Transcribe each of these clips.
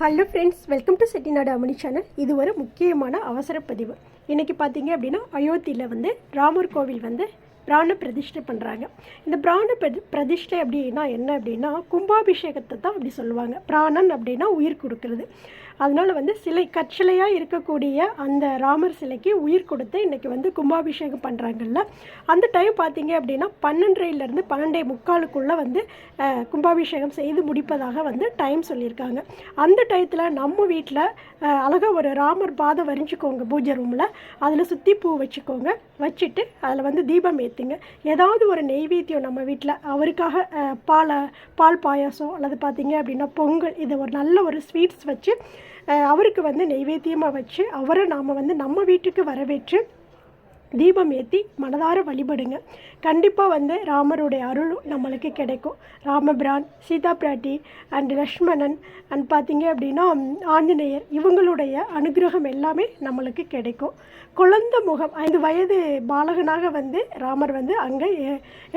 Hello friends welcome to Chettinad அமணி channel இது ஒரு முக்கியமான அவசர பதிவு. இன்றைக்கி பார்த்தீங்க அப்படின்னா அயோத்தியில் வந்து ராமர் கோவில் வந்து பிராண பிரதிஷ்டை பண்ணுறாங்க இந்த பிராண பிரதி பிரதிஷ்டை அப்படின்னா என்ன அப்படின்னா கும்பாபிஷேகத்தை தான் அப்படி சொல்லுவாங்க. பிராணன் அப்படின்னா உயிர் கொடுக்கறது. அதனால் வந்து சிலை கற்சிலையாக இருக்கக்கூடிய அந்த ராமர் சிலைக்கு உயிர் கொடுத்து இன்றைக்கி வந்து கும்பாபிஷேகம் பண்ணுறாங்கல்ல அந்த டைம் பார்த்தீங்க அப்படின்னா பன்னெண்டரைலேருந்து பன்னெண்டே முக்காலுக்குள்ளே வந்து கும்பாபிஷேகம் செய்து முடிப்பதாக வந்து டைம் சொல்லியிருக்காங்க. அந்த டயத்தில் நம்ம வீட்டில் அழகாக ஒரு ராமர் பாதம் வரைஞ்சிக்கோங்க பூஜை ரூமில் அதில் சுற்றி பூ வச்சுக்கோங்க. வச்சுட்டு அதில் வந்து தீபம் ஏற்றுங்க ஏதாவது ஒரு நெய்வேத்தியம் நம்ம வீட்டில் அவருக்காக பாலை பால் பாயாசம் அல்லது பார்த்தீங்க அப்படின்னா பொங்கல் இது ஒரு நல்ல ஒரு ஸ்வீட்ஸ் வச்சு அவருக்கு வந்து நெய்வேத்தியமாக வச்சு அவரை நாம் வந்து நம்ம வீட்டுக்கு வரவேற்று தீபம் ஏற்றி மனதார வழிபடுங்க. கண்டிப்பாக வந்து ராமருடைய அருள் நம்மளுக்கு கிடைக்கும். ராமபிரான் சீதா பிராட்டி அண்ட் லக்ஷ்மணன் அண்ட் பார்த்தீங்க அப்படின்னா ஆஞ்சநேயர் இவங்களுடைய அனுகிரகம் எல்லாமே நம்மளுக்கு கிடைக்கும். குழந்த முகம் ஐந்து வயது பாலகனாக வந்து ராமர் வந்து அங்கே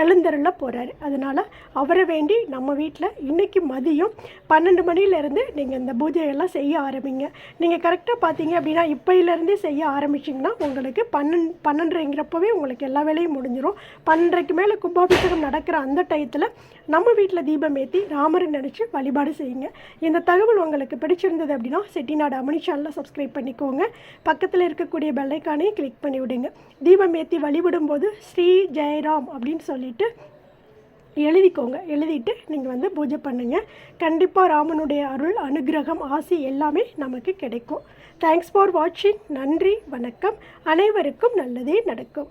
எழுந்தருள போகிறாரு அதனால் அவரை வேண்டி நம்ம வீட்டில் இன்றைக்கி மதியம் பன்னெண்டு மணிலேருந்து நீங்கள் இந்த பூஜையெல்லாம் செய்ய ஆரம்பிங்க. நீங்கள் கரெக்டாக பார்த்தீங்க அப்படின்னா இப்போயிலேருந்தே செய்ய ஆரம்பிச்சிங்கன்னா உங்களுக்கு பன்னெண்டு பன்னெண்டுங்கிறப்பவே உங்களுக்கு எல்லா வேலையும் முடிஞ்சிடும் பன்னெண்டரைக்கு மேலே கும்பாபிஷேகம் நடக்கிற அந்த டயத்தில் நம்ம வீட்டில் தீபம் ஏற்றி ராமரை நினச்சி வழிபாடு செய்யுங்க. இந்த தகவல் உங்களுக்கு பிடிச்சிருந்தது அப்படின்னா செட்டிநாடு அமணி சேனலை சப்ஸ்கிரைப் பண்ணிக்கோங்க. பக்கத்தில் இருக்கக்கூடிய பெல்லைக்கானையும் கிளிக் பண்ணி விடுங்க தீபம் ஏற்றி வழிபடும்போது ஸ்ரீ ஜெயராம் அப்படின்னு சொல்லிட்டு எழுதிக்கோங்க. எழுதிட்டு நீங்கள் வந்து பூஜை பண்ணுங்கள் கண்டிப்பாக ராமனுடைய அருள் அனுகிரகம் ஆசி எல்லாமே நமக்கு கிடைக்கும். தேங்க்ஸ் ஃபார் வாட்சிங் நன்றி வணக்கம். அனைவருக்கும் நல்லதே நடக்கும்.